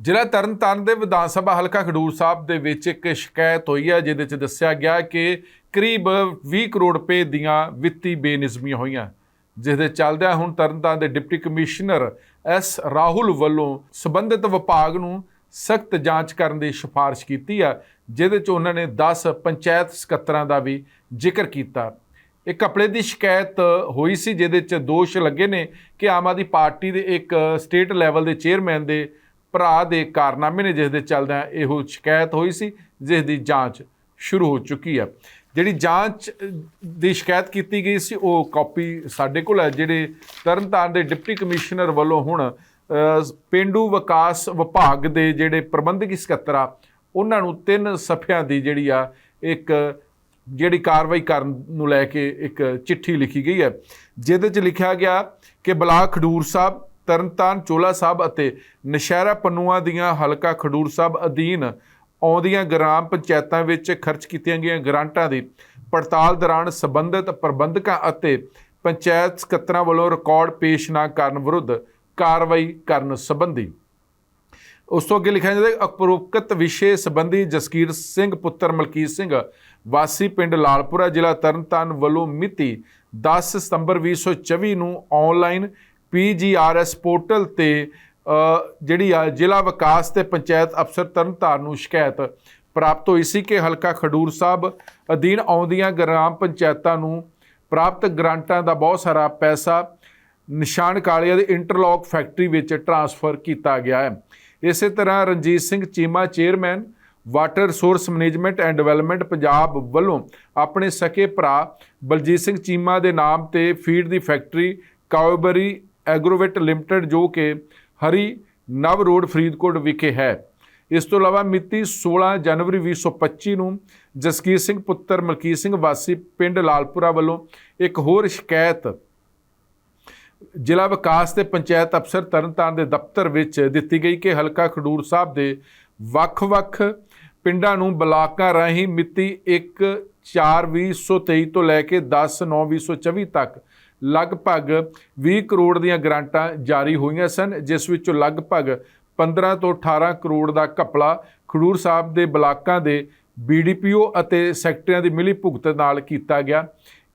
ਜ਼ਿਲ੍ਹਾ ਤਰਨਤਾਰਨ ਦੇ ਵਿਧਾਨ ਸਭਾ ਹਲਕਾ ਖਡੂਰ ਸਾਹਿਬ ਦੇ ਵਿੱਚ ਇੱਕ ਸ਼ਿਕਾਇਤ ਹੋਈ ਹੈ, ਜਿਹਦੇ ਵਿੱਚ ਦੱਸਿਆ ਗਿਆ ਕਿ ਕਰੀਬ 20 ਕਰੋੜ ਰੁਪਏ ਦੀਆਂ ਵਿੱਤੀ ਬੇਨਿਜ਼ਮੀਆਂ ਹੋਈਆਂ। ਜਿਸ ਦੇ ਚੱਲਦਿਆਂ ਹੁਣ ਤਰਨਤਾਰਨ ਦੇ ਡਿਪਟੀ ਕਮਿਸ਼ਨਰ ਐਸ ਰਾਹੁਲ ਵੱਲੋਂ ਸਬੰਧਿਤ ਵਿਭਾਗ ਨੂੰ ਸਖਤ ਜਾਂਚ ਕਰਨ ਦੀ ਸਿਫਾਰਿਸ਼ ਕੀਤੀ ਆ, ਜਿਹਦੇ 'ਚ ਉਹਨਾਂ ਨੇ 10 ਪੰਚਾਇਤ ਸਕੱਤਰਾਂ ਦਾ ਵੀ ਜ਼ਿਕਰ ਕੀਤਾ। ਇਹ ਕਪੜੇ ਦੀ ਸ਼ਿਕਾਇਤ ਹੋਈ ਸੀ, ਜਿਹਦੇ 'ਚ ਦੋਸ਼ ਲੱਗੇ ਨੇ ਕਿ ਆਮ ਆਦਮੀ ਪਾਰਟੀ ਦੇ ਇੱਕ ਸਟੇਟ ਲੈਵਲ ਦੇ ਚੇਅਰਮੈਨ ਦੇ ਭਰਾ ਦੇ ਕਾਰਨਾਮੇ ਨੇ ਜਿਸ ਦੇ ਚੱਲਦਿਆਂ ਇਹੋ ਸ਼ਿਕਾਇਤ ਹੋਈ ਸੀ ਜਿਸ ਦੀ ਜਾਂਚ ਸ਼ੁਰੂ ਹੋ ਚੁੱਕੀ ਹੈ। ਜਿਹੜੀ ਜਾਂਚ ਦੀ ਸ਼ਿਕਾਇਤ ਕੀਤੀ ਗਈ ਸੀ ਉਹ ਕਾਪੀ ਸਾਡੇ ਕੋਲ ਹੈ ਜਿਹੜੇ ਤਰਨਤਾਰਨ ਦੇ ਡਿਪਟੀ ਕਮਿਸ਼ਨਰ ਵੱਲੋਂ ਹੁਣ ਅ, ਪਿੰਡੂ ਵਿਕਾਸ ਵਿਭਾਗ ਦੇ ਜਿਹੜੇ ਪ੍ਰਬੰਧਕੀ ਸਕੱਤਰ ਆ ਉਹਨਾਂ ਨੂੰ ਤਿੰਨ ਸਫ਼ਿਆਂ ਦੀ ਜਿਹੜੀ ਆ ਇੱਕ ਜਿਹੜੀ ਕਾਰਵਾਈ ਕਰਨ ਨੂੰ ਲੈ ਕੇ ਇੱਕ ਚਿੱਠੀ ਲਿਖੀ ਗਈ ਹੈ। ਜਿਹਦੇ 'ਚ ਲਿਖਿਆ ਗਿਆ ਕਿ ਬਲਾਕ ਖਡੂਰ ਸਾਹਿਬ ਤਰਨਤਾਰਨ, ਚੋਲਾ ਸਾਹਿਬ ਅਤੇ ਨਸ਼ਹਿਰਾ ਪਨੂਆ ਦੀਆਂ ਹਲਕਾ ਖਡੂਰ ਸਾਹਿਬ ਅਧੀਨ ਆਉਂਦੀਆਂ ਗ੍ਰਾਮ ਪੰਚਾਇਤਾਂ ਵਿੱਚ ਖਰਚ ਕੀਤੀਆਂ ਗਈਆਂ ਗ੍ਰਾਂਟਾਂ ਦੀ ਪੜਤਾਲ ਦੌਰਾਨ ਸੰਬੰਧਿਤ ਪ੍ਰਬੰਧਕਾਂ ਅਤੇ ਪੰਚਾਇਤ ਸਕੱਤਰਾਂ ਵੱਲੋਂ ਰਿਕਾਰਡ ਪੇਸ਼ ਨਾ ਕਰਨ ਵਿਰੁੱਧ ਕਾਰਵਾਈ ਕਰਨ ਸੰਬੰਧੀ। ਉਸ ਤੋਂ ਅੱਗੇ ਲਿਖਿਆ ਜਾਂਦਾ ਹੈ ਉਪਰੋਕਤ ਵਿਸ਼ੇ ਸੰਬੰਧੀ ਜਸਕੀਰ ਸਿੰਘ, ਪੁੱਤਰ ਮਲਕੀਤ ਸਿੰਘ, ਵਾਸੀ ਪਿੰਡ ਲਾਲਪੁਰਾ ਜ਼ਿਲ੍ਹਾ ਤਰਨਤਾਰਨ ਵੱਲੋਂ ਮਿਤੀ 10 ਸਤੰਬਰ 2024 ਨੂੰ ਆਨਲਾਈਨ ਪੀਜੀਆਰਐਸ ਪੋਰਟਲ ਤੇ ਜਿਹੜੀ ਆ ਜ਼ਿਲ੍ਹਾ ਵਿਕਾਸ ਤੇ ਪੰਚਾਇਤ ਅਫਸਰ ਤਰਨਤਾਰਨ ਨੂੰ ਸ਼ਿਕਾਇਤ ਪ੍ਰਾਪਤ ਹੋਈ ਸੀ ਕਿ ਹਲਕਾ ਖਡੂਰ ਸਾਹਿਬ ਅਧੀਨ ਆਉਂਦੀਆਂ ਗ੍ਰਾਮ ਪੰਚਾਇਤਾਂ ਨੂੰ ਪ੍ਰਾਪਤ ਗ੍ਰਾਂਟਾਂ ਦਾ ਬਹੁਤ ਸਾਰਾ ਪੈਸਾ ਨਿਸ਼ਾਨ ਕਾਲੀਆ ਦੇ ਇੰਟਰਲੌਕ ਫੈਕਟਰੀ ਵਿੱਚ ਟਰਾਂਸਫਰ ਕੀਤਾ ਗਿਆ ਹੈ। ਇਸੇ ਤਰ੍ਹਾਂ Ranjit Singh Cheema, chairman, water resource management and development Punjab ਵੱਲੋਂ ਆਪਣੇ ਸਕੇ ਭਰਾ ਬਲਜੀਤ ਸਿੰਘ ਚੀਮਾ ਦੇ ਨਾਮ ਤੇ ਫੀਡ ਦੀ ਫੈਕਟਰੀ ਕਾਉਬਰੀ ਐਗਰੋਵੇਟ ਲਿਮਟਿਡ ਜੋ ਕਿ ਹਰੀ ਨਵ ਰੋਡ ਫਰੀਦਕੋਟ ਵਿਖੇ ਹੈ। ਇਸ ਤੋਂ ਇਲਾਵਾ ਮਿਤੀ 16 ਜਨਵਰੀ 2025 ਨੂੰ ਜਸਕੀਰ ਸਿੰਘ ਪੁੱਤਰ ਮਲਕੀਤ ਸਿੰਘ ਵਾਸੀ ਪਿੰਡ ਲਾਲਪੁਰਾ ਵੱਲੋਂ ਇੱਕ ਹੋਰ ਸ਼ਿਕਾਇਤ ਜ਼ਿਲ੍ਹਾ ਵਿਕਾਸ ਤੇ ਪੰਚਾਇਤ ਅਫਸਰ ਤਰਨਤਾਰਨ ਦੇ ਦਫ਼ਤਰ ਵਿੱਚ ਦਿੱਤੀ ਗਈ ਕਿ ਹਲਕਾ ਖਡੂਰ ਸਾਹਿਬ ਦੇ ਵੱਖ-ਵੱਖ ਪਿੰਡਾਂ ਨੂੰ ਬਲਾਕਾਂ ਰਾਹੀਂ ਮਿਤੀ 1/4/2023 ਤੋਂ ਲੈ ਕੇ 10/9/2024 ਤੱਕ ਲਗਭਗ 20 ਕਰੋੜ ਦੀਆਂ ਗ੍ਰਾਂਟਾਂ ਜਾਰੀ ਹੋਈਆਂ ਸਨ, ਜਿਸ ਵਿੱਚੋਂ ਲਗਭਗ 15 ਤੋਂ 18 ਕਰੋੜ ਦਾ ਘਪਲਾ ਖਡੂਰ ਸਾਹਿਬ ਦੇ ਬਲਾਕਾਂ ਦੇ ਬੀਡੀਪੀਓ ਅਤੇ ਸੈਕਟਰੀਆਂ ਦੀ ਮਿਲੀ ਭੁਗਤ ਨਾਲ ਕੀਤਾ ਗਿਆ।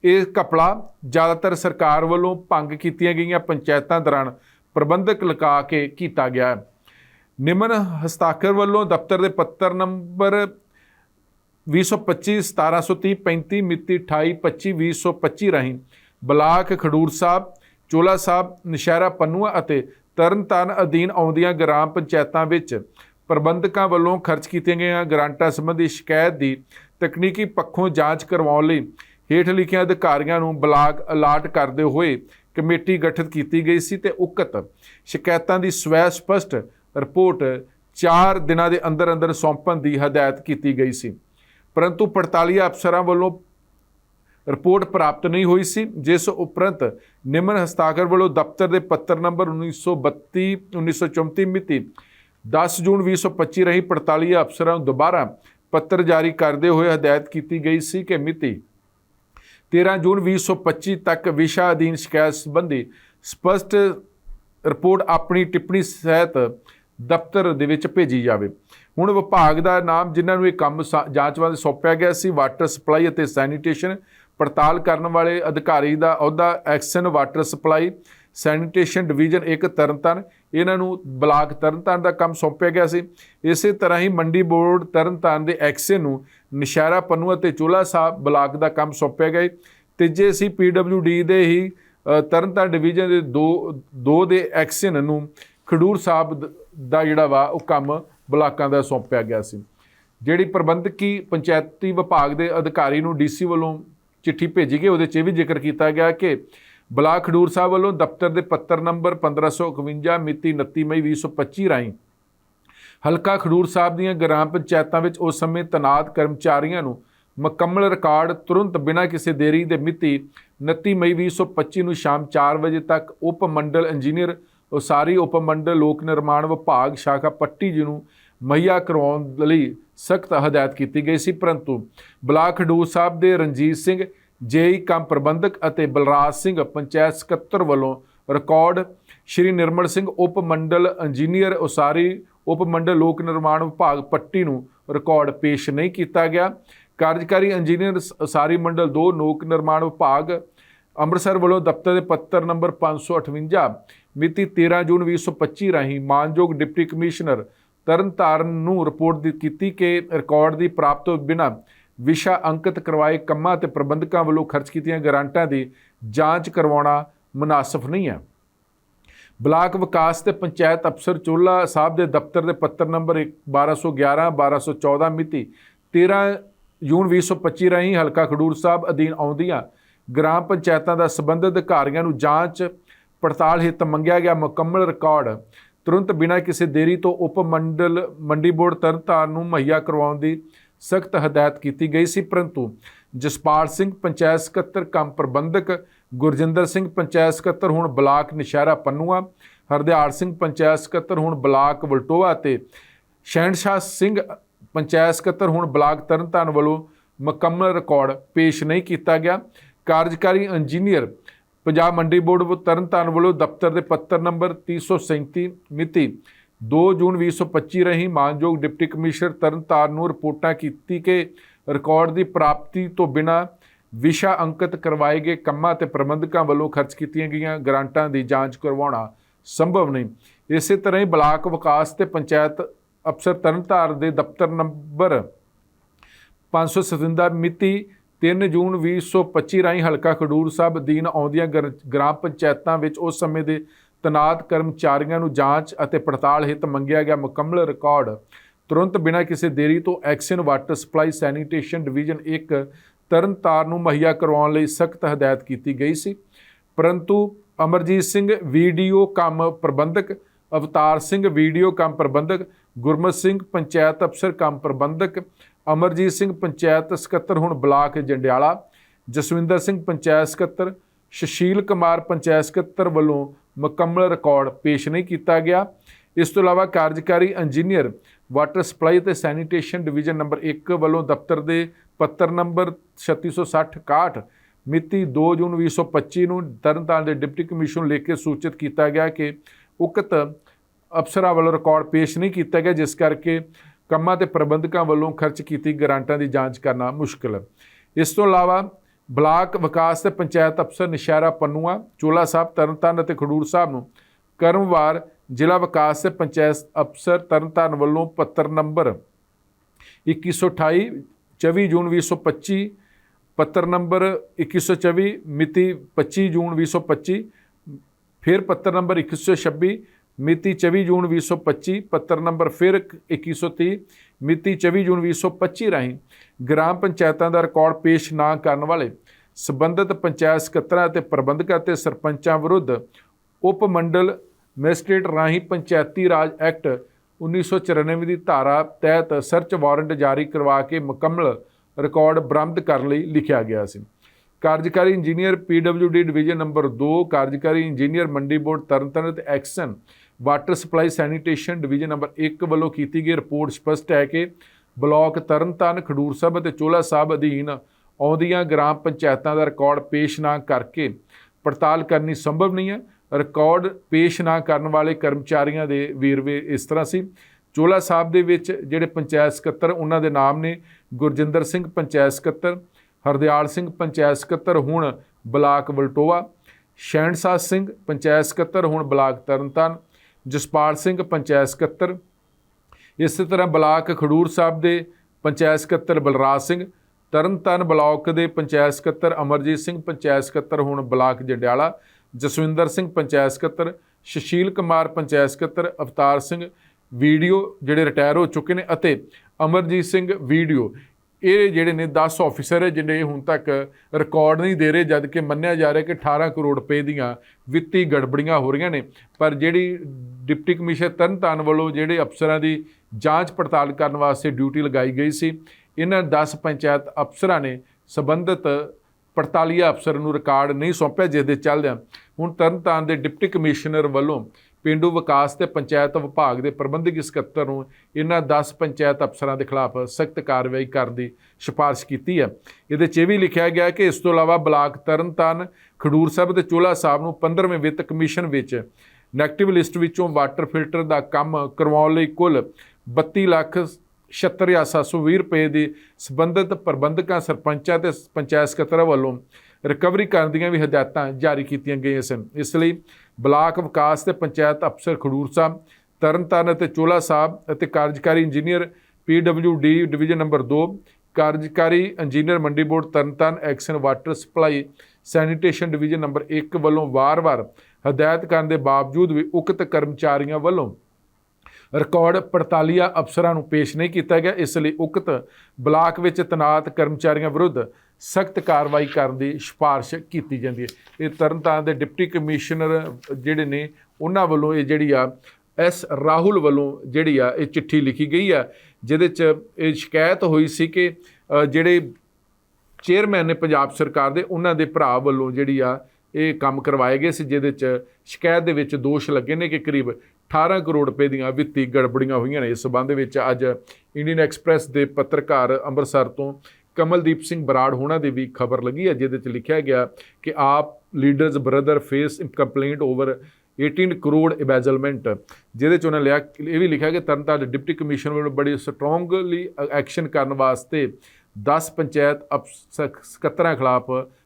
ਇਹ ਘਪਲਾ ਜ਼ਿਆਦਾਤਰ ਸਰਕਾਰ ਵੱਲੋਂ ਭੰਗ ਕੀਤੀਆਂ ਗਈਆਂ ਪੰਚਾਇਤਾਂ ਦੌਰਾਨ ਪ੍ਰਬੰਧਕ ਲਗਾ ਕੇ ਕੀਤਾ ਗਿਆ। ਨਿਮਨ ਹਸਤਾਖਰ ਵੱਲੋਂ ਦਫ਼ਤਰ ਦੇ ਪੱਤਰ ਨੰਬਰ 225 1730 35 ਮਿਤੀ 28 25 2025 ਰਾਹੀਂ ਬਲਾਕ ਖਡੂਰ ਸਾਹਿਬ, ਚੋਲਾ ਸਾਹਿਬ, ਨਸ਼ਹਿਰਾ ਪੰਨੂਆ ਅਤੇ ਤਰਨਤਾਰਨ ਅਧੀਨ ਆਉਂਦੀਆਂ ਗ੍ਰਾਮ ਪੰਚਾਇਤਾਂ ਵਿੱਚ ਪ੍ਰਬੰਧਕਾਂ ਵੱਲੋਂ ਖਰਚ ਕੀਤੀਆਂ ਗਈਆਂ ਗ੍ਰਾਂਟਾਂ ਸੰਬੰਧੀ ਸ਼ਿਕਾਇਤ ਦੀ ਤਕਨੀਕੀ ਪੱਖੋਂ ਜਾਂਚ ਕਰਵਾਉਣ ਲਈ ਹੇਠ ਲਿਖੀਆਂ ਅਧਿਕਾਰੀਆਂ ਨੂੰ ਬਲਾਕ ਅਲਾਟ ਕਰਦੇ ਹੋਏ ਕਮੇਟੀ ਗਠਿਤ ਕੀਤੀ ਗਈ ਸੀ ਤੇ ਉਕਤ ਸ਼ਿਕਾਇਤਾਂ ਦੀ ਸਵੈ ਸਪਸ਼ਟ ਰਿਪੋਰਟ 4 ਦਿਨਾਂ ਦੇ ਅੰਦਰ ਅੰਦਰ ਸੌਂਪਣ ਦੀ ਹਦਾਇਤ ਕੀਤੀ ਗਈ ਸੀ। ਪਰੰਤੂ 44 ਅਫਸਰਾਂ ਵੱਲੋਂ ਰਿਪੋਰਟ ਪ੍ਰਾਪਤ ਨਹੀਂ ਹੋਈ ਸੀ, ਜਿਸ ਉਪਰੰਤ ਨਿਮਨ ਹਸਤਾਖਰ ਵੱਲੋਂ ਦਫ਼ਤਰ ਦੇ ਪੱਤਰ ਨੰਬਰ 1932 1934 ਮਿਤੀ 10 ਜੂਨ 2025 ਰਹੀ 48 ਅਫਸਰਾਂ ਨੂੰ ਦੁਬਾਰਾ ਪੱਤਰ ਜਾਰੀ ਕਰਦੇ ਹੋਏ ਹਦਾਇਤ ਕੀਤੀ ਗਈ ਸੀ ਕਿ ਮਿਤੀ 13 ਜੂਨ 2025 ਤੱਕ ਵਿਸ਼ਾ ਅਧੀਨ ਸ਼ਿਕਾਇਤ ਸੰਬੰਧੀ ਸਪਸ਼ਟ ਰਿਪੋਰਟ ਆਪਣੀ ਟਿੱਪਣੀ ਸਹਿਤ ਦਫ਼ਤਰ ਦੇ ਵਿੱਚ ਭੇਜੀ ਜਾਵੇ। ਹੁਣ ਵਿਭਾਗ ਦਾ ਨਾਮ, ਜਿਨ੍ਹਾਂ ਨੂੰ ਇਹ ਕੰਮ ਸਾ- ਜਾਂਚ ਵਾਸਤੇ ਸੌਂਪਿਆ ਗਿਆ ਸੀ, ਵਾਟਰ ਸਪਲਾਈ ਅਤੇ ਸੈਨੀਟੇਸ਼ਨ ਪੜਤਾਲ ਕਰਨ ਵਾਲੇ ਅਧਿਕਾਰੀ ਦਾ ਅਹੁਦਾ, action, water supply, sanitation division ਇੱਕ ਤਰਨਤਾਰਨ। ਇਹਨਾਂ ਨੂੰ ਬਲਾਕ ਤਰਨਤਾਰਨ ਦਾ ਕੰਮ ਸੌਂਪਿਆ ਗਿਆ ਸੀ। ਇਸੇ ਤਰ੍ਹਾਂ ਹੀ ਮੰਡੀ ਬੋਰਡ ਤਰਨਤਾਰਨ ਦੇ ਐਕਸ਼ਨ ਨੂੰ ਨਿਸ਼ਾਰਾ ਪੰਨੂ ਅਤੇ ਚੋਲਾ ਸਾਹਿਬ ਬਲਾਕ ਦਾ ਕੰਮ ਸੌਂਪਿਆ ਗਿਆ ਤੀਜੇ ਸੀ ਪੀਡਬਲਯੂਡੀ ਦੇ ਹੀ ਤਰਨਤਾਰਨ ਡਿਵੀਜ਼ਨ ਦੇ ਦੋ ਦੋ ਦੇ ਐਕਸ਼ਨ ਨੂੰ ਖਡੂਰ ਸਾਹਿਬ ਦਾ ਜਿਹੜਾ ਵਾ ਉਹ ਕੰਮ ਬਲਾਕਾਂ ਦਾ ਸੌਂਪਿਆ ਗਿਆ ਸੀ। ਜਿਹੜੀ ਪ੍ਰਬੰਧਕੀ ਪੰਚਾਇਤੀ ਵਿਭਾਗ ਦੇ ਅਧਿਕਾਰੀ ਨੂੰ ਡੀਸੀ ਵੱਲੋਂ ਚਿੱਠੀ ਭੇਜੀ ਗਈ, ਉਹਦੇ 'ਚ ਇਹ ਵੀ ਜ਼ਿਕਰ ਕੀਤਾ ਗਿਆ ਕਿ ਬਲਾਕ ਖਡੂਰ ਸਾਹਿਬ ਵੱਲੋਂ ਦਫ਼ਤਰ ਦੇ ਪੱਤਰ ਨੰਬਰ 1551 ਮਿਤੀ 29 ਮਈ 2025 ਰਾਹੀਂ ਹਲਕਾ ਖਡੂਰ ਸਾਹਿਬ ਦੀਆਂ ਗ੍ਰਾਮ ਪੰਚਾਇਤਾਂ ਵਿੱਚ ਉਸ ਸਮੇਂ ਤਨਾਤ ਕਰਮਚਾਰੀਆਂ ਨੂੰ ਮੁਕੰਮਲ ਰਿਕਾਰਡ ਤੁਰੰਤ ਬਿਨਾਂ ਕਿਸੇ ਦੇਰੀ ਦੇ ਮਿਤੀ 29 ਮਈ 2025 ਨੂੰ ਸ਼ਾਮ 4 ਵਜੇ ਤੱਕ ਉਪ ਮੰਡਲ ਇੰਜੀਨੀਅਰ ਉਸਾਰੀ ਉਪ ਮੰਡਲ ਲੋਕ ਨਿਰਮਾਣ ਵਿਭਾਗ ਸ਼ਾਖਾ ਪੱਟੀ ਜੀ ਨੂੰ ਮੁਹੱਈਆ ਕਰਵਾਉਣ ਲਈ ਸਖਤ ਹਦਾਇਤ ਕੀਤੀ ਗਈ ਸੀ, ਪਰੰਤੂ ਬਲਾਕ ਖਡੂਰ ਸਾਹਿਬ ਦੇ ਰਣਜੀਤ ਸਿੰਘ, ਜੇਈ ਕੰਮ ਪ੍ਰਬੰਧਕ ਅਤੇ ਬਲਰਾਜ ਸਿੰਘ ਪੰਚਾਇਤ ਸਕੱਤਰ ਵੱਲੋਂ ਰਿਕਾਰਡ, ਸ਼੍ਰੀ ਨਿਰਮਲ ਸਿੰਘ ਉਪ ਮੰਡਲ ਇੰਜੀਨੀਅਰ ਉਸਾਰੀ, ਉਪ ਮੰਡਲ ਲੋਕ ਨਿਰਮਾਣ ਵਿਭਾਗ ਪੱਟੀ ਨੂੰ ਰਿਕਾਰਡ ਪੇਸ਼ ਨਹੀਂ ਕੀਤਾ ਗਿਆ। ਕਾਰਜਕਾਰੀ ਇੰਜੀਨੀਅਰ ਉਸਾਰੀ ਮੰਡਲ 2 ਲੋਕ ਨਿਰਮਾਣ ਵਿਭਾਗ ਅੰਮ੍ਰਿਤਸਰ ਵੱਲੋਂ ਦਫ਼ਤਰ ਦੇ ਪੱਤਰ ਨੰਬਰ 558 ਮਿਤੀ 13 ਜੂਨ 2025 ਰਾਹੀਂ ਮਾਨਯੋਗ ਡਿਪਟੀ ਕਮਿਸ਼ਨਰ ਤਰਨਤਾਰਨ ਨੂੰ ਰਿਪੋਰਟ ਕੀਤੀ ਕਿ ਰਿਕਾਰਡ ਦੀ ਪ੍ਰਾਪਤ ਤੋਂ ਬਿਨਾਂ ਵਿਸ਼ਾ ਅੰਕਿਤ ਕਰਵਾਏ ਕੰਮਾਂ ਤੇ ਪ੍ਰਬੰਧਕਾਂ ਵੱਲੋਂ ਖਰਚ ਕੀਤੀਆਂ ਗ੍ਰਾਂਟਾਂ ਦੀ ਜਾਂਚ ਕਰਵਾਉਣਾ ਮੁਨਾਸਬ ਨਹੀਂ ਹੈ। ਬਲਾਕ ਵਿਕਾਸ ਤੇ ਪੰਚਾਇਤ ਅਫਸਰ ਚੋਲਾ ਸਾਹਿਬ ਦੇ ਦਫ਼ਤਰ ਦੇ ਪੱਤਰ ਨੰਬਰ 1211 1214 ਮਿਤੀ 13 ਜੂਨ 2025 ਰਾਹੀਂ ਹਲਕਾ ਖਡੂਰ ਸਾਹਿਬ ਅਧੀਨ ਆਉਂਦੀਆਂ ਗ੍ਰਾਮ ਪੰਚਾਇਤਾਂ ਦਾ ਸੰਬੰਧਿਤ ਅਧਿਕਾਰੀਆਂ ਨੂੰ ਜਾਂਚ ਪੜਤਾਲ ਹਿੱਤ ਮੰਗਿਆ ਗਿਆ। ਮੁਕੰਮਲ ਰਿਕਾਰਡ ਤੁਰੰਤ ਬਿਨਾਂ ਕਿਸੇ ਦੇਰੀ ਤੋਂ ਉਪ ਮੰਡਲ ਮੰਡੀ ਬੋਰਡ ਤਰਨਤਾਰਨ ਨੂੰ ਮੁਹੱਈਆ ਕਰਵਾਉਣ ਦੀ ਸਖਤ ਹਦਾਇਤ ਕੀਤੀ ਗਈ ਸੀ, ਪਰੰਤੂ ਜਸਪਾਲ ਸਿੰਘ ਪੰਚਾਇਤ ਸਕੱਤਰ, ਕੰਮ ਪ੍ਰਬੰਧਕ ਗੁਰਜਿੰਦਰ ਸਿੰਘ ਪੰਚਾਇਤ ਸਕੱਤਰ, ਹੁਣ ਬਲਾਕ ਨਿਸ਼ਾਰਾ ਪੰਨੂਆ, ਹਰਦਿਆਲ ਸਿੰਘ ਪੰਚਾਇਤ ਸਕੱਤਰ, ਹੁਣ ਬਲਾਕ ਵਲਟੋਆ ਤੇ ਸ਼ਹਿਨਸ਼ਾਹ ਸਿੰਘ ਪੰਚਾਇਤ ਸਕੱਤਰ, ਹੁਣ ਬਲਾਕ ਤਰਨਤਾਰਨ ਵੱਲੋਂ ਮੁਕੰਮਲ ਰਿਕਾਰਡ ਪੇਸ਼ ਨਹੀਂ ਕੀਤਾ ਗਿਆ। ਕਾਰਜਕਾਰੀ ਇੰਜੀਨੀਅਰ ਪੰਜਾਬ ਮੰਡੀ ਬੋਰਡ ਵ- ਤਰਨਤਾਰਨ ਵੱਲੋਂ ਦਫ਼ਤਰ ਦੇ ਪੱਤਰ ਨੰਬਰ 337 ਮਿਤੀ 2 ਜੂਨ 2025 ਰਹੀ ਮਾਨਯੋਗ ਡਿਪਟੀ ਕਮਿਸ਼ਨਰ ਤਰਨਤਾਰਨ ਨੂੰ ਰਿਪੋਰਟਾਂ ਕੀਤੀ ਕਿ ਰਿਕਾਰਡ ਦੀ ਪ੍ਰਾਪਤੀ ਤੋਂ ਬਿਨਾਂ ਵਿਸ਼ਾ ਅੰਕਿਤ ਕਰਵਾਏ ਗਏ ਕੰਮਾਂ ਤੇ ਪ੍ਰਬੰਧਕਾਂ ਵੱਲੋਂ ਖਰਚ ਕੀਤੀਆਂ ਗਈਆਂ ਗ੍ਰਾਂਟਾਂ ਦੀ ਜਾਂਚ ਕਰਵਾਉਣਾ ਸੰਭਵ ਨਹੀਂ। ਇਸੇ ਤਰ੍ਹਾਂ ਹੀ ਬਲਾਕ ਵਿਕਾਸ ਤੇ ਪੰਚਾਇਤ ਅਫਸਰ ਤਰਨਤਾਰਨ ਦੇ ਦਫ਼ਤਰ ਨੰਬਰ 557 ਮਿਤੀ 3 ਜੂਨ 2025 ਰਾਹੀਂ ਹਲਕਾ ਖਡੂਰ ਸਾਹਿਬ ਅਧੀਨ ਆਉਂਦੀਆਂ ਗਰ- ਗ੍ਰਾਮ ਪੰਚਾਇਤਾਂ ਵਿੱਚ ਉਸ ਸਮੇਂ ਦੇ ਤਨਾਤ ਕਰਮਚਾਰੀਆਂ ਨੂੰ ਜਾਂਚ ਅਤੇ ਪੜਤਾਲ ਹਿੱਤ ਮੰਗਿਆ ਗਿਆ। ਮੁਕੰਮਲ ਰਿਕਾਰਡ ਤੁਰੰਤ ਬਿਨਾਂ ਕਿਸੇ ਦੇਰੀ ਤੋਂ action water supply sanitation division 1 Tarn Taran ਨੂੰ ਮੁਹੱਈਆ ਕਰਵਾਉਣ ਲਈ ਸਖਤ ਹਦਾਇਤ ਕੀਤੀ ਗਈ ਸੀ। ਪਰੰਤੂ ਅਮਰਜੀਤ ਸਿੰਘ ਵੀਡੀਓ ਕੰਮ ਪ੍ਰਬੰਧਕ, ਅਵਤਾਰ ਸਿੰਘ ਵੀਡੀਓ ਕੰਮ ਪ੍ਰਬੰਧਕ, ਗੁਰਮਤ ਸਿੰਘ ਪੰਚਾਇਤ ਅਫਸਰ ਕੰਮ ਪ੍ਰਬੰਧਕ ਅਮਰਜੀਤ ਸਿੰਘ ਪੰਚਾਇਤ ਸਕੱਤਰ, ਹੁਣ ਬਲਾਕ ਜੰਡਿਆਲਾ। ਜਸਵਿੰਦਰ ਸਿੰਘ ਪੰਚਾਇਤ ਸਕੱਤਰ, ਸੁਸ਼ੀਲ ਕੁਮਾਰ ਪੰਚਾਇਤ ਸਕੱਤਰ ਵੱਲੋਂ ਮੁਕੰਮਲ ਰਿਕਾਰਡ ਪੇਸ਼ ਨਹੀਂ ਕੀਤਾ ਗਿਆ। ਇਸ ਤੋਂ ਇਲਾਵਾ ਕਾਰਜਕਾਰੀ ਇੰਜੀਨੀਅਰ, ਵਾਟਰ ਸਪਲਾਈ ਅਤੇ ਸੈਨੀਟੇਸ਼ਨ ਡਿਵੀਜ਼ਨ ਨੰਬਰ 1 ਵੱਲੋਂ ਦਫ਼ਤਰ ਦੇ ਪੱਤਰ ਨੰਬਰ 3660 61 ਮਿਤੀ 2 ਜੂਨ 2025 ਨੂੰ ਤਰਨਤਾਰਨ ਦੇ ਡਿਪਟੀ ਕਮਿਸ਼ਨ ਲਿਖ ਕੇ ਸੂਚਿਤ ਕੀਤਾ ਗਿਆ ਕਿ ਉਕਤ ਅਫਸਰਾਂ ਵੱਲੋਂ ਰਿਕਾਰਡ ਪੇਸ਼ ਨਹੀਂ ਕੀਤਾ ਗਿਆ, ਜਿਸ ਕਰਕੇ ਕੰਮਾਂ ਤੇ ਪ੍ਰਬੰਧਕਾਂ ਵੱਲੋਂ ਖਰਚ ਕੀਤੀ ਗ੍ਰਾਂਟਾਂ ਦੀ ਜਾਂਚ ਕਰਨਾ ਮੁਸ਼ਕਲ ਹੈ। ਇਸ ਤੋਂ ਇਲਾਵਾ ਬਲਾਕ ਵਿਕਾਸ ਤੇ ਪੰਚਾਇਤ ਅਫਸਰ ਨਿਸ਼ਾਰਾ ਪੰਨੂਆ ਚੋਲਾ ਸਾਹਿਬ ਤਰਨਤਾਰਨ ਅਤੇ ਖਡੂਰ ਸਾਹਿਬ ਨੂੰ ਕਰਮਵਾਰ ਜ਼ਿਲ੍ਹਾ ਵਿਕਾਸ ਤੇ ਪੰਚਾਇਤ ਅਫਸਰ ਤਰਨਤਾਰਨ ਵੱਲੋਂ ਪੱਤਰ ਨੰਬਰ 2128 24 ਜੂਨ 2025 ਪੱਤਰ ਨੰਬਰ 2124 ਮਿਤੀ 25 ਜੂਨ 2025 ਫਿਰ ਪੱਤਰ ਨੰਬਰ 2126 ਮਿਤੀ 24 ਜੂਨ 2025 ਪੱਤਰ ਨੰਬਰ ਫਿਰ 2130 ਮਿਤੀ 24 ਜੂਨ 2025 ਰਾਹੀਂ ਗ੍ਰਾਮ ਪੰਚਾਇਤਾਂ ਦਾ ਰਿਕਾਰਡ ਪੇਸ਼ ਨਾ ਕਰਨ ਵਾਲੇ ਸਬੰਧਤ ਪੰਚਾਇਤ ਸਕੱਤਰਾਂ ਅਤੇ ਪ੍ਰਬੰਧਕਾਂ ਤੇ ਸਰਪੰਚਾਂ ਵਿਰੁੱਧ ਉਪ ਮੰਡਲ ਮੈਜਿਸਟ੍ਰੇਟ ਰਾਹੀਂ ਪੰਚਾਇਤੀ ਰਾਜ ਐਕਟ 1994 ਦੀ ਧਾਰਾ ਤਹਿਤ ਸਰਚ ਵਾਰੰਟ ਜਾਰੀ ਕਰਵਾ ਕੇ ਮੁਕੰਮਲ ਰਿਕਾਰਡ ਬਰਾਮਦ ਕਰਨ ਲਈ ਲਿਖਿਆ ਗਿਆ ਸੀ। ਕਾਰਜਕਾਰੀ ਇੰਜੀਨੀਅਰ ਪੀਡਬਲਯੂਡੀ ਡਿਵੀਜ਼ਨ ਨੰਬਰ 2 ਕਾਰਜਕਾਰੀ ਇੰਜੀਨੀਅਰ ਮੰਡੀ ਬੋਰਡ ਤਰਨਤਾਰਨ ਤੇ action water supply sanitation division number 1 ਵੱਲੋਂ ਕੀਤੀ ਗਈ ਰਿਪੋਰਟ ਸਪਸ਼ਟ ਹੈ ਕਿ ਬਲਾਕ ਤਰਨਤਾਰਨ, ਖਡੂਰ ਸਾਹਿਬ ਅਤੇ ਚੋਲਾ ਸਾਹਿਬ ਅਧੀਨ ਆਉਂਦੀਆਂ ਗ੍ਰਾਮ ਪੰਚਾਇਤਾਂ ਦਾ ਰਿਕਾਰਡ ਪੇਸ਼ ਨਾ ਕਰਕੇ ਪੜਤਾਲ ਕਰਨੀ ਸੰਭਵ ਨਹੀਂ ਹੈ। ਰਿਕਾਰਡ ਪੇਸ਼ ਨਾ ਕਰਨ ਵਾਲੇ ਕਰਮਚਾਰੀਆਂ ਦੇ ਵੇਰਵੇ ਇਸ ਤਰ੍ਹਾਂ ਸੀ। ਚੋਲਾ ਸਾਹਿਬ ਦੇ ਵਿੱਚ ਜਿਹੜੇ ਪੰਚਾਇਤ ਸਕੱਤਰ ਉਹਨਾਂ ਦੇ ਨਾਮ ਨੇ, ਗੁਰਜਿੰਦਰ ਸਿੰਘ ਪੰਚਾਇਤ ਸਕੱਤਰ, ਹਰਦਿਆਲ ਸਿੰਘ ਪੰਚਾਇਤ ਸਕੱਤਰ, ਹੁਣ ਬਲਾਕ ਵਲਟੋਆ, ਸ਼ਹਿਨਸ਼ਾਹ ਸਿੰਘ ਪੰਚਾਇਤ ਸਕੱਤਰ, ਹੁਣ ਬਲਾਕ ਤਰਨਤਾਰਨ। ਜਸਪਾਲ ਸਿੰਘ, ਪੰਚਾਇਤ ਸਕੱਤਰ। ਇਸੇ ਤਰ੍ਹਾਂ ਬਲਾਕ ਖਡੂਰ ਸਾਹਿਬ ਦੇ ਪੰਚਾਇਤ ਸਕੱਤਰ ਬਲਰਾਜ ਸਿੰਘ, ਤਰਨਤਾਰਨ ਬਲਾਕ ਦੇ ਪੰਚਾਇਤ ਸਕੱਤਰ ਅਮਰਜੀਤ ਸਿੰਘ, ਪੰਚਾਇਤ ਸਕੱਤਰ ਹੁਣ ਬਲਾਕ ਜੰਡਿਆਲਾ, ਜਸਵਿੰਦਰ ਸਿੰਘ, ਪੰਚਾਇਤ ਸਕੱਤਰ, ਸੁਸ਼ੀਲ ਕੁਮਾਰ, ਪੰਚਾਇਤ ਸਕੱਤਰ, ਅਵਤਾਰ ਸਿੰਘ, ਵੀਡੀਓ ਜਿਹੜੇ ਰਿਟਾਇਰ ਹੋ ਚੁੱਕੇ ਨੇ ਅਤੇ ਅਮਰਜੀਤ ਸਿੰਘ, ਵੀਡੀਓ। ਇਹ ਜਿਹੜੇ ਨੇ 10 ਆਫੀਸਰ ਹੈ ਜਿਹੜੇ ਹੁਣ ਤੱਕ ਰਿਕਾਰਡ ਨਹੀਂ ਦੇ ਰਹੇ ਜਦ ਕਿ ਮੰਨਿਆ ਜਾ ਰਿਹਾ ਕਿ 18 ਕਰੋੜ ਰੁਪਏ ਦੀਆਂ ਵਿੱਤੀ ਗੜਬੜੀਆਂ ਹੋ ਰਹੀਆਂ ਨੇ। ਪਰ ਜਿਹੜੀ ਡਿਪਟੀ ਕਮਿਸ਼ਨਰ ਤਰਨਤਾਰਨ ਵੱਲੋਂ ਜਿਹੜੇ ਅਫਸਰਾਂ ਦੀ ਜਾਂਚ ਪੜਤਾਲ ਕਰਨ ਵਾਸਤੇ ਡਿਊਟੀ ਲਗਾਈ ਗਈ ਸੀ, ਇਹਨਾਂ 10 ਪੰਚਾਇਤ ਅਫਸਰਾਂ ਨੇ ਸਬੰਧਤ ਪੜਤਾਲੀਆ ਅਫਸਰ ਨੂੰ ਰਿਕਾਰਡ ਨਹੀਂ ਸੌਂਪਿਆ, ਜਿਸ ਦੇ ਚੱਲਦਿਆਂ ਹੁਣ ਤਰਨਤਾਰਨ ਦੇ ਡਿਪਟੀ ਕਮਿਸ਼ਨਰ ਵੱਲੋਂ ਪਿੰਡੂ ਵਿਕਾਸ ਤੇ ਪੰਚਾਇਤ ਵਿਭਾਗ ਦੇ ਪ੍ਰਬੰਧਕ ਸਕੱਤਰ ਨੂੰ ਇਹਨਾਂ 10 ਪੰਚਾਇਤ ਅਫਸਰਾਂ ਦੇ ਖਿਲਾਫ ਸਖਤ ਕਾਰਵਾਈ ਕਰਨ ਦੀ ਸਿਫਾਰਿਸ਼ ਕੀਤੀ ਹੈ। ਇਹਦੇ 'ਚ ਇਹ ਵੀ ਲਿਖਿਆ ਗਿਆ ਕਿ ਇਸ ਤੋਂ ਇਲਾਵਾ ਬਲਾਕ ਤਰਨਤਾਰਨ, ਖਡੂਰ ਸਾਹਿਬ ਤੇ ਚੋਲਾ ਸਾਹਿਬ ਨੂੰ 15ਵੇਂ ਵਿੱਤ ਕਮਿਸ਼ਨ ਵਿੱਚ ਨੈਗੇਟਿਵ ਲਿਸਟ ਵਿੱਚੋਂ ਵਾਟਰ ਫਿਲਟਰ ਦਾ ਕੰਮ ਕਰਵਾਉਣ ਲਈ ਕੁੱਲ 32 ਲੱਖ 76720 ਰੁਪਏ ਦੀ ਸੰਬੰਧਿਤ ਪ੍ਰਬੰਧਕਾਂ, ਸਰਪੰਚਾਂ ਤੇ ਪੰਚਾਇਤ ਸਕੱਤਰਾਂ ਵੱਲੋਂ ਰਿਕਵਰੀ ਕਰਨ ਦੀਆਂ ਵੀ ਹਦਾਇਤਾਂ ਜਾਰੀ ਕੀਤੀਆਂ ਗਈਆਂ ਸਨ। ਇਸ ਲਈ ਬਲਾਕ ਵਿਕਾਸ ਤੇ ਪੰਚਾਇਤ ਅਫਸਰ ਖਡੂਰ ਸਾਹਿਬ, ਤਰਨਤਾਰਨ ਅਤੇ ਚੋਲਾ ਸਾਹਿਬ ਅਤੇ ਕਾਰਜਕਾਰੀ ਇੰਜੀਨੀਅਰ ਡੀ ਡਿਵੀਜ਼ਨ ਨੰਬਰ 2 ਕਾਰਜਕਾਰੀ engineer Mandi board, Tarn Taran action water supply sanitation division number 1 ਵੱਲੋਂ ਵਾਰ-ਵਾਰ ਹਦਾਇਤ ਕਰਨ ਦੇ ਬਾਵਜੂਦ ਵੀ ਉਕਤ ਕਰਮਚਾਰੀਆਂ ਵੱਲੋਂ ਰਿਕਾਰਡ ਪੜਤਾਲੀਆ ਅਫਸਰਾਂ ਨੂੰ ਪੇਸ਼ ਨਹੀਂ ਕੀਤਾ ਗਿਆ। ਇਸ ਲਈ ਉਕਤ ਬਲਾਕ ਵਿੱਚ ਤਨਾਤ ਕਰਮਚਾਰੀਆਂ ਵਿਰੁੱਧ ਸਖਤ ਕਾਰਵਾਈ ਕਰਨ ਦੀ ਸਿਫਾਰਿਸ਼ ਕੀਤੀ ਜਾਂਦੀ ਹੈ। ਇਹ ਤਰਨਤਾਰਨ ਦੇ ਡਿਪਟੀ ਕਮਿਸ਼ਨਰ ਜਿਹੜੇ ਨੇ, ਉਹਨਾਂ ਵੱਲੋਂ ਇਹ ਜਿਹੜੀ ਆ, ਐਸ ਰਾਹੁਲ ਵੱਲੋਂ ਜਿਹੜੀ ਆ, ਇਹ ਚਿੱਠੀ ਲਿਖੀ ਗਈ ਆ, ਜਿਹਦੇ ਚ ਇਹ ਸ਼ਿਕਾਇਤ ਹੋਈ ਸੀ ਕਿ ਜਿਹੜੇ ਚੇਅਰਮੈਨ ਨੇ ਪੰਜਾਬ ਸਰਕਾਰ ਦੇ, ਉਹਨਾਂ ਦੇ ਭਰਾ ਵੱਲੋਂ ਜਿਹੜੀ ਆ, ਇਹ ਕੰਮ ਕਰਵਾਏ ਗਏ ਸੀ, ਜਿਹਦੇ ਚ ਸ਼ਿਕਾਇਤ ਦੇ ਵਿੱਚ ਦੋਸ਼ ਲੱਗੇ ਨੇ ਕਿ ਕਰੀਬ 18 ਕਰੋੜ ਰੁਪਏ ਦੀਆਂ ਵਿੱਤੀ ਗੜਬੜੀਆਂ ਹੋਈਆਂ ਨੇ। ਇਸ ਸਬੰਧ ਵਿੱਚ ਅੱਜ ਇੰਡੀਅਨ ਐਕਸਪ੍ਰੈਸ ਦੇ ਪੱਤਰਕਾਰ ਅੰਮ੍ਰਿਤਸਰ ਤੋਂ ਕਮਲਦੀਪ ਸਿੰਘ ਬਰਾੜ ਹੋਣਾ ਦੀ ਵੀ ਖਬਰ ਲੱਗੀ ਹੈ, ਜਿਹਦੇ ਚ ਲਿਖਿਆ ਗਿਆ ਕਿ AAP leaders brother face complaint over 18 crore embezzlement ਜਿਹਦੇ ਚ ਉਹਨਾਂ ਲਿਆ ਇਹ ਵੀ ਲਿਖਿਆ ਕਿ ਤਰਨਤਾਰਨ ਦੇ ਡਿਪਟੀ ਕਮਿਸ਼ਨਰ ਵੱਲੋਂ ਬੜੀ ਸਟਰੋਂਗਲੀ ਐਕਸ਼ਨ ਕਰਨ ਵਾਸਤੇ 10 ਪੰਚਾਇਤ ਅਫਸ- ਸਕੱਤਰਾਂ ਖਿਲਾਫ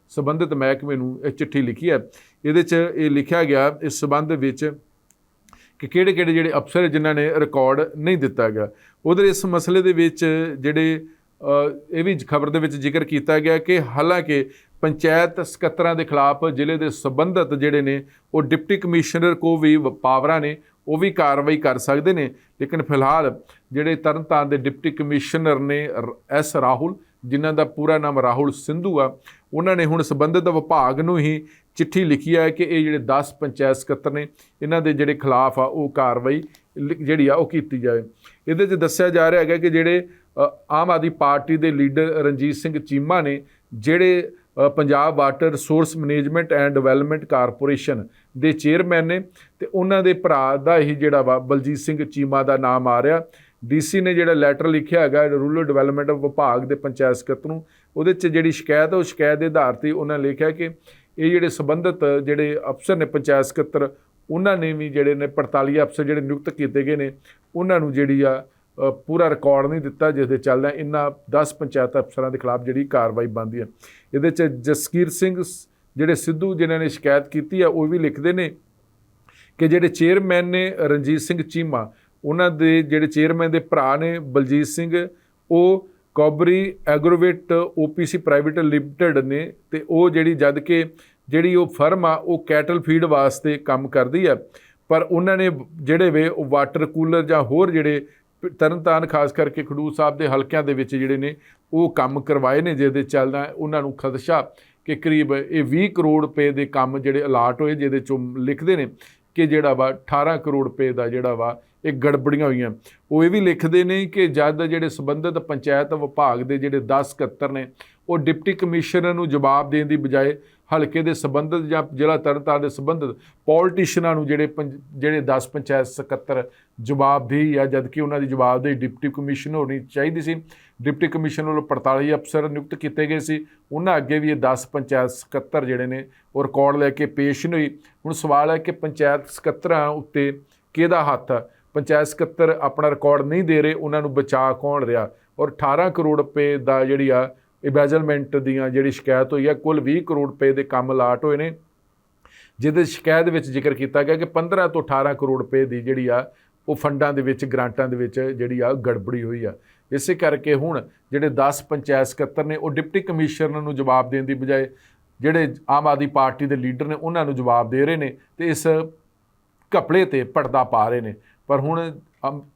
ਸੰਬੰਧਿਤ ਮਹਿਕਮੇ ਨੂੰ ਇਹ ਚਿੱਠੀ ਲਿਖੀ ਹੈ। ਇਹਦੇ ਚ ਇਹ ਲਿਖਿਆ ਗਿਆ, ਇਸ ਸਬੰਧ ਵਿੱਚ ਕਿ ਕਿਹੜੇ ਕਿਹੜੇ ਜਿਹੜੇ ਅਫਸਰ ਜਿਨ੍ਹਾਂ ਨੇ ਰਿਕਾਰਡ ਨਹੀਂ ਦਿੱਤਾ ਗਿਆ। ਉਧਰ ਇਸ ਮਸਲੇ ਦੇ ਵਿੱਚ ਜਿਹੜੇ ਇਹ ਵੀ ਖਬਰ ਦੇ ਵਿੱਚ ਜ਼ਿਕਰ ਕੀਤਾ ਗਿਆ ਕਿ ਹਾਲਾਂਕਿ ਪੰਚਾਇਤ ਸਕੱਤਰਾਂ ਦੇ ਖਿਲਾਫ ਜ਼ਿਲ੍ਹੇ ਦੇ ਸੰਬੰਧਤ ਜਿਹੜੇ ਨੇ, ਉਹ ਡਿਪਟੀ ਕਮਿਸ਼ਨਰ ਕੋ ਵੀ ਵ- ਪਾਵਰਾਂ ਨੇ, ਉਹ ਵੀ ਕਾਰਵਾਈ ਕਰ ਸਕਦੇ ਨੇ। ਲੇਕਿਨ ਫਿਲਹਾਲ ਜਿਹੜੇ ਤਰਨਤਾਰਨ ਦੇ ਡਿਪਟੀ ਕਮਿਸ਼ਨਰ ਨੇ ਰ- ਐਸ ਰਾਹੁਲ, ਜਿਨ੍ਹਾਂ ਦਾ ਪੂਰਾ ਨਾਮ ਰਾਹੁਲ ਸਿੰਧੂ ਆ, ਉਹਨਾਂ ਨੇ ਹੁਣ ਸੰਬੰਧਿਤ ਵਿਭਾਗ ਨੂੰ ਹੀ ਚਿੱਠੀ ਲਿਖੀ ਹੈ ਕਿ ਇਹ ਜਿਹੜੇ 10 ਪੰਚਾਇਤ ਸਕੱਤਰ ਨੇ, ਇਹਨਾਂ ਦੇ ਜਿਹੜੇ ਖਿਲਾਫ ਆ ਉਹ ਕਾਰਵਾਈ ਲਿ- ਜਿਹੜੀ ਆ ਉਹ ਕੀਤੀ ਜਾਵੇ। ਇਹਦੇ 'ਚ ਦੱਸਿਆ ਜਾ ਰਿਹਾ ਹੈਗਾ ਕਿ ਜਿਹੜੇ ਆਮ ਆਦਮੀ ਪਾਰਟੀ ਦੇ ਲੀਡਰ ਰਣਜੀਤ ਸਿੰਘ ਚੀਮਾ ਨੇ, ਜਿਹੜੇ Punjab water resource management and development corporation ਦੇ ਚੇਅਰਮੈਨ ਨੇ ਤੇ ਉਹਨਾਂ ਦੇ ਭਰਾ ਦਾ ਹੀ ਜਿਹੜਾ ਵਾ ਬਲਜੀਤ ਸਿੰਘ ਚੀਮਾ ਦਾ ਨਾਮ ਆ ਰਿਹਾ। ਡੀਸੀ ਨੇ ਜਿਹੜਾ ਲੈਟਰ ਲਿਖਿਆ ਹੈਗਾ ਰੂਰਲ ਡਿਵੈਲਪਮੈਂਟ ਵਿਭਾਗ ਦੇ ਪੰਚਾਇਤ ਸਕੱਤਰ ਨੂੰ, ਉਹਦੇ 'ਚ ਜਿਹੜੀ ਸ਼ਿਕਾਇਤ ਹੈ ਉਹ ਸ਼ਿਕਾਇਤ ਦੇ ਆਧਾਰ ਤੇ ਉਹਨਾਂ ਲਿਖਿਆ ਕਿ ਇਹ ਜਿਹੜੇ ਸੰਬੰਧਿਤ ਜਿਹੜੇ ਅਫਸਰ ਨੇ, ਪੰਚਾਇਤ ਸਕੱਤਰ, ਉਹਨਾਂ ਨੇ ਵੀ ਜਿਹੜੇ ਨੇ 45 ਅਫਸਰ ਜਿਹੜੇ ਨਿਯੁਕਤ ਕੀਤੇ ਗਏ ਨੇ, ਉਹਨਾਂ ਨੂੰ ਜਿਹੜੀ ਆ ਪੂਰਾ ਰਿਕਾਰਡ ਨਹੀਂ ਦਿੱਤਾ, ਜਿਸ ਦੇ ਚੱਲਦਾ ਇਹਨਾਂ 10 ਪੰਚਾਇਤ ਅਫਸਰਾਂ ਦੇ ਖਿਲਾਫ ਜਿਹੜੀ ਕਾਰਵਾਈ ਬਣਦੀ ਹੈ ਇਹਦੇ 'ਚ ਜਸਕੀਰ ਸਿੰਘ ਸ- ਜਿਹੜੇ ਸਿੱਧੂ ਜਿਨ੍ਹਾਂ ਨੇ ਸ਼ਿਕਾਇਤ ਕੀਤੀ ਆ, ਉਹ ਵੀ ਲਿਖਦੇ ਨੇ ਕਿ ਜਿਹੜੇ ਚੇਅਰਮੈਨ ਨੇ ਰਣਜੀਤ ਸਿੰਘ ਚੀਮਾ, ਉਹਨਾਂ ਦੇ ਜਿਹੜੇ ਚੇਅਰਮੈਨ ਦੇ ਭਰਾ ਨੇ ਬਲਜੀਤ ਸਿੰਘ, ਉਹ Kobri Agrovet OPC private limited ਨੇ ਤੇ ਉਹ ਜਿਹੜੀ ਜਦ ਕਿ ਜਿਹੜੀ ਉਹ ਫਰਮ ਆ, ਉਹ ਕੈਟਲ ਫੀਡ ਵਾਸਤੇ ਕੰਮ ਕਰਦੀ ਆ। ਪਰ ਉਹਨਾਂ ਨੇ ਜਿਹੜੇ ਵੇ ਉਹ ਵਾਟਰ ਕੂਲਰ ਜਾਂ ਹੋਰ ਜਿਹੜੇ ਪ- ਤਰਨਤਾਰਨ, ਖਾਸ ਕਰਕੇ ਖਡੂਰ ਸਾਹਿਬ ਦੇ ਹਲਕਿਆਂ ਦੇ ਵਿੱਚ ਜਿਹੜੇ ਨੇ, ਉਹ ਕੰਮ ਕਰਵਾਏ ਨੇ, ਜਿਹਦੇ ਚੱਲਦਾ ਉਹਨਾਂ ਨੂੰ ਖਦਸ਼ਾ ਕਿ ਕਰੀਬ ਇਹ 20 ਕਰੋੜ ਰੁਪਏ ਦੇ ਕੰਮ ਜਿਹੜੇ ਅਲਾਟ ਹੋਏ, ਜਿਹਦੇ ਚੋਂ ਲਿਖਦੇ ਨੇ ਕਿ ਜਿਹੜਾ ਵਾ 18 ਕਰੋੜ ਰੁਪਏ ਦਾ ਜਿਹੜਾ ਵਾ, ਇਹ ਗੜਬੜੀਆਂ ਹੋਈਆਂ। ਉਹ ਇਹ ਵੀ ਲਿਖਦੇ ਨੇ ਕਿ ਜਦ ਜਿਹੜੇ ਸੰਬੰਧਿਤ ਪੰਚਾਇਤ ਵਿਭਾਗ ਦੇ ਜਿਹੜੇ 10 ਸਕੱਤਰ ਨੇ, ਉਹ ਡਿਪਟੀ ਕਮਿਸ਼ਨਰ ਨੂੰ ਜਵਾਬ ਦੇਣ ਦੀ ਬਜਾਏ ਹਲਕੇ ਦੇ ਸੰਬੰਧਿਤ ਜਾਂ ਜ਼ਿਲ੍ਹਾ ਤਰਨਤਾਰਨ ਦੇ ਸੰਬੰਧਿਤ ਪੋਲੀਟੀਸ਼ੀਅਨਾਂ ਨੂੰ ਜਿਹੜੇ ਪੰਜ- ਜਿਹੜੇ 10 ਪੰਚਾਇਤ ਸਕੱਤਰ ਜਵਾਬਦੇਹੀ ਆ, ਜਦਕਿ ਉਹਨਾਂ ਦੀ ਜਵਾਬਦੇਹੀ ਡਿਪਟੀ ਕਮਿਸ਼ਨਰ ਹੋਣੀ ਚਾਹੀਦੀ ਸੀ। ਡਿਪਟੀ ਕਮਿਸ਼ਨਰ ਵੱਲੋਂ 48 ਅਫਸਰ ਨਿਯੁਕਤ ਕੀਤੇ ਗਏ ਸੀ। ਉਹਨਾਂ ਅੱਗੇ ਵੀ ਇਹ 10 ਪੰਚਾਇਤ ਸਕੱਤਰ ਜਿਹੜੇ ਨੇ, ਉਹ ਰਿਕਾਰਡ ਲੈ ਕੇ ਪੇਸ਼ ਨਹੀਂ ਹੋਈ। ਹੁਣ ਸਵਾਲ ਹੈ ਕਿ ਪੰਚਾਇਤ ਸਕੱਤਰਾਂ ਉੱਤੇ ਕਿਹਦਾ ਹੱਥ ਆ? ਪੰਚਾਇਤ ਸਕੱਤਰ ਆਪਣਾ ਰਿਕਾਰਡ ਨਹੀਂ ਦੇ ਰਹੇ, ਉਹਨਾਂ ਨੂੰ ਬਚਾ ਕੌਣ ਰਿਹਾ? ਔਰ 18 ਕਰੋੜ ਰੁਪਏ ਦਾ ਜਿਹੜੀ ਆ ਇਬੈਜ਼ਲਮੈਂਟ ਦੀਆਂ ਜਿਹੜੀ ਸ਼ਿਕਾਇਤ ਹੋਈ ਆ, ਕੁੱਲ 20 ਕਰੋੜ ਰੁਪਏ ਦੇ ਕੰਮ ਲਾਟ ਹੋਏ ਨੇ। ਜਿਹਦੇ ਸ਼ਿਕਾਇਤ ਵਿੱਚ ਜ਼ਿਕਰ ਕੀਤਾ ਗਿਆ ਕਿ 15 ਤੋਂ 18 ਕਰੋੜ ਰੁਪਏ ਦੀ ਜਿਹੜੀ ਆ, ਉਹ ਫੰਡਾਂ ਦੇ ਵਿੱਚ, ਗ੍ਰਾਂਟਾਂ ਦੇ ਵਿੱਚ ਜਿਹੜੀ ਆ, ਗੜਬੜੀ ਹੋਈ ਆ। ਇਸੇ ਕਰਕੇ ਹੁਣ ਜਿਹੜੇ 10 ਪੰਚਾਇਤ ਸਕੱਤਰ ਨੇ, ਉਹ ਡਿਪਟੀ ਕਮਿਸ਼ਨਰ ਨੂੰ ਜਵਾਬ ਦੇਣ ਦੀ ਬਜਾਏ ਜਿਹੜੇ ਆਮ ਆਦਮੀ ਪਾਰਟੀ ਦੇ ਲੀਡਰ ਨੇ, ਉਹਨਾਂ ਨੂੰ ਜਵਾਬ ਦੇ ਰਹੇ ਨੇ ਤੇ ਇਸ ਘਪਲੇ ਤੇ ਪਰਦਾ ਪਾ ਰਹੇ ਨੇ। ਪਰ ਹੁਣ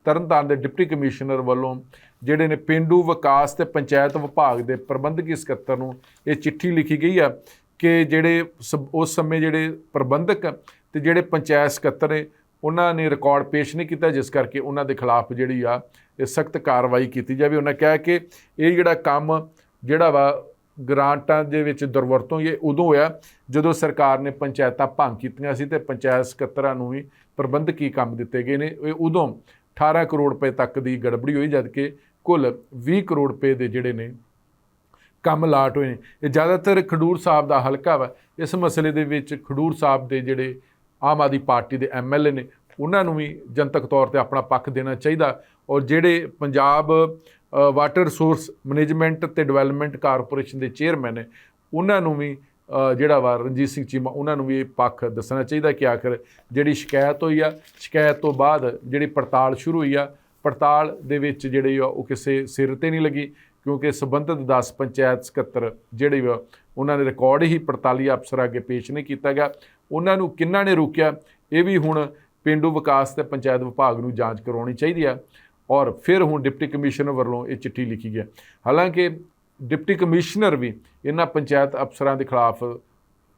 ਤਰਨਤਾਰਨ ਦੇ ਡਿਪਟੀ ਕਮਿਸ਼ਨਰ ਵੱਲੋਂ ਜਿਹੜੇ ਨੇ ਪਿੰਡੂ ਵਿਕਾਸ ਤੇ ਪੰਚਾਇਤ ਵਿਭਾਗ ਦੇ ਪ੍ਰਬੰਧਕੀ ਸਕੱਤਰ ਨੂੰ ਇਹ ਚਿੱਠੀ ਲਿਖੀ ਗਈ ਆ ਕਿ ਜਿਹੜੇ ਸਬ- ਉਸ ਸਮੇਂ ਜਿਹੜੇ ਪ੍ਰਬੰਧਕ ਤੇ ਜਿਹੜੇ ਪੰਚਾਇਤ ਸਕੱਤਰ ਨੇ ਉਹਨਾਂ ਨੇ ਰਿਕਾਰਡ ਪੇਸ਼ ਨਹੀਂ ਕੀਤਾ, ਜਿਸ ਕਰਕੇ ਉਹਨਾਂ ਦੇ ਖਿਲਾਫ ਜਿਹੜੀ ਆ, ਇਹ ਸਖਤ ਕਾਰਵਾਈ ਕੀਤੀ ਜਾਵੇ। ਉਹਨਾਂ ਕਿਹਾ ਕਿ ਇਹ ਜਿਹੜਾ ਕੰਮ ਜਿਹੜਾ ਵਾ, ਗ੍ਰਾਂਟਾਂ ਦੇ ਵਿੱਚ ਦੁਰਵਰਤੋਂ ਇਹ ਉਦੋਂ ਹੋਇਆ, ਜਦੋਂ ਸਰਕਾਰ ਨੇ ਪੰਚਾਇਤਾਂ ਭੰਗ ਕੀਤੀਆਂ ਸੀ ਤੇ ਪੰਚਾਇਤ ਸਕੱਤਰਾਂ ਨੂੰ ਵੀ ਪ੍ਰਬੰਧਕੀ ਕੰਮ ਦਿੱਤੇ ਗਏ ਨੇ, ਇਹ ਉਦੋਂ 18 ਕਰੋੜ ਰੁਪਏ ਤੱਕ ਦੀ ਗੜਬੜੀ ਹੋਈ ਜਦਕਿ ਕੁੱਲ 20 ਕਰੋੜ ਰੁਪਏ ਦੇ ਜਿਹੜੇ ਨੇ ਕੰਮ ਲਾਟ ਹੋਏ ਨੇ। ਇਹ ਜ਼ਿਆਦਾਤਰ ਖਡੂਰ ਸਾਹਿਬ ਦਾ ਹਲਕਾ ਵਾ। ਇਸ ਮਸਲੇ ਦੇ ਵਿੱਚ ਖਡੂਰ ਸਾਹਿਬ ਦੇ ਜਿਹੜੇ ਆਮ ਆਦਮੀ ਪਾਰਟੀ ਦੇ ਐਮਐਲਏ ਨੇ, ਉਹਨਾਂ ਨੂੰ ਵੀ ਜਨਤਕ ਤੌਰ ਤੇ ਆਪਣਾ ਪੱਖ ਦੇਣਾ ਚਾਹੀਦਾ। ਔਰ ਜਿਹੜੇ ਪੰਜਾਬ ਵਾਟਰ ਰਿਸੋਰਸ ਮੈਨੇਜਮੈਂਟ ਤੇ ਡਿਵੈਲਪਮੈਂਟ ਕਾਰਪੋਰੇਸ਼ਨ ਦੇ ਚੇਅਰਮੈਨ ਨੇ, ਉਹਨਾਂ ਨੂੰ ਵੀ ਜਿਹੜਾ ਵਾ ਰਣਜੀਤ ਸਿੰਘ ਚੀਮਾ, ਉਹਨਾਂ ਨੂੰ ਵੀ ਇਹ ਪੱਖ ਦੱਸਣਾ ਚਾਹੀਦਾ ਕਿ ਆਖਰ ਜਿਹੜੀ ਸ਼ਿਕਾਇਤ ਹੋਈ ਆ, ਸ਼ਿਕਾਇਤ ਤੋਂ ਬਾਅਦ ਜਿਹੜੀ ਪੜਤਾਲ ਸ਼ੁਰੂ ਹੋਈ ਆ, ਪੜਤਾਲ ਦੇ ਵਿੱਚ ਜਿਹੜੀ ਆ ਉਹ ਕਿਸੇ ਸਿਰ ਤੇ ਨਹੀਂ ਲੱਗੀ, ਕਿਉਂਕਿ ਸੰਬੰਧਿਤ 10 ਪੰਚਾਇਤ ਸਕੱਤਰ ਜਿਹੜੇ ਵਾ, ਉਹਨਾਂ ਨੇ ਰਿਕਾਰਡ ਹੀ ਪੜਤਾਲੀ ਅਫਸਰ ਅੱਗੇ ਪੇਸ਼ ਨਹੀਂ ਕੀਤਾ ਗਿਆ। ਉਹਨਾਂ ਨੂੰ ਕਿੰਨਾਂ ਨੇ ਰੋਕਿਆ, ਇਹ ਵੀ ਹੁਣ ਪਿੰਡੂ ਵਿਕਾਸ ਤੇ ਪੰਚਾਇਤ ਵਿਭਾਗ ਨੂੰ ਜਾਂਚ ਕਰਵਾਉਣੀ ਚਾਹੀਦੀ ਆ। ਔਰ ਫਿਰ ਹੁਣ ਡਿਪਟੀ ਕਮਿਸ਼ਨਰ ਵੱਲੋਂ ਇਹ ਚਿੱਠੀ ਲਿਖੀ ਹੈ ਹਾਲਾਂਕਿ ਡਿਪਟੀ ਕਮਿਸ਼ਨਰ ਵੀ ਇਹਨਾਂ ਪੰਚਾਇਤ ਅਫਸਰਾਂ ਦੇ ਖਿਲਾਫ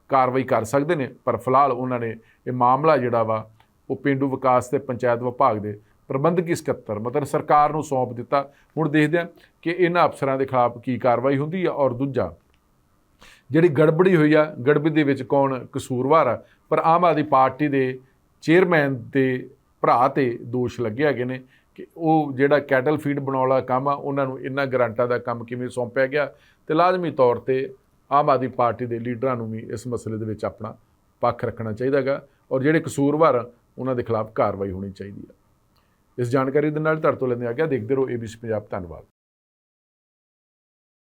ਕਾਰਵਾਈ ਕਰ ਸਕਦੇ ਨੇ, ਪਰ ਫਿਲਹਾਲ ਉਹਨਾਂ ਨੇ ਇਹ ਮਾਮਲਾ ਜਿਹੜਾ ਵਾ, ਉਹ ਪਿੰਡੂ ਵਿਕਾਸ ਤੇ ਪੰਚਾਇਤ ਵਿਭਾਗ ਦੇ ਪ੍ਰਬੰਧਕੀ ਸਕੱਤਰ ਮਤਲਬ ਸਰਕਾਰ ਨੂੰ ਸੌਂਪ ਦਿੱਤਾ। ਹੁਣ ਦੇਖਦੇ ਹਾਂ ਕਿ ਇਹਨਾਂ ਅਫਸਰਾਂ ਦੇ ਖਿਲਾਫ ਕੀ ਕਾਰਵਾਈ ਹੁੰਦੀ ਆ ਔਰ ਦੂਜਾ ਜਿਹੜੀ ਗੜਬੜੀ ਹੋਈ ਆ ਗੜਬੜੀ ਦੇ ਵਿੱਚ ਕੌਣ ਕਸੂਰਵਾਰ ਆ ਪਰ ਆਮ ਆਦਮੀ ਪਾਰਟੀ ਦੇ ਚੇਅਰਮੈਨ ਦੇ ਭਰਾ ਤੇ ਦੋਸ਼ ਲੱਗੇ ਹੈਗੇ ਨੇ ਕਿ ਉਹ ਜਿਹੜਾ ਕੈਟਲ ਫੀਡ ਬਣਾਉਣ ਵਾਲਾ ਕੰਮ ਆ ਉਹਨਾਂ ਨੂੰ ਇਹਨਾਂ ਗਰੰਟਾਂ ਦਾ ਕੰਮ ਕਿਵੇਂ ਸੌਂਪਿਆ ਗਿਆ ਤੇ ਲਾਜ਼ਮੀ ਤੌਰ ਤੇ ਆਮ ਆਦਮੀ ਪਾਰਟੀ ਦੇ ਲੀਡਰਾਂ ਨੂੰ ਵੀ ਇਸ ਮਸਲੇ ਦੇ ਵਿੱਚ ਆਪਣਾ ਪੱਖ ਰੱਖਣਾ ਚਾਹੀਦਾ ਗਾ ਔਰ ਜਿਹੜੇ ਕਸੂਰਵਾਰ ਆ, ਉਹਨਾਂ ਦੇ ਖਿਲਾਫ ਕਾਰਵਾਈ ਹੋਣੀ ਚਾਹੀਦੀ ਆ ਇਸ ਜਾਣਕਾਰੀ ਦੇ ਨਾਲ ਤੁਹਾਡੇ ਤੋਂ ਲੈਂਦੇ ਆ ਗਿਆ ਦੇਖਦੇ ਰਹੋ ਏਬੀਸੀ ਪੰਜਾਬ ਧੰਨਵਾਦ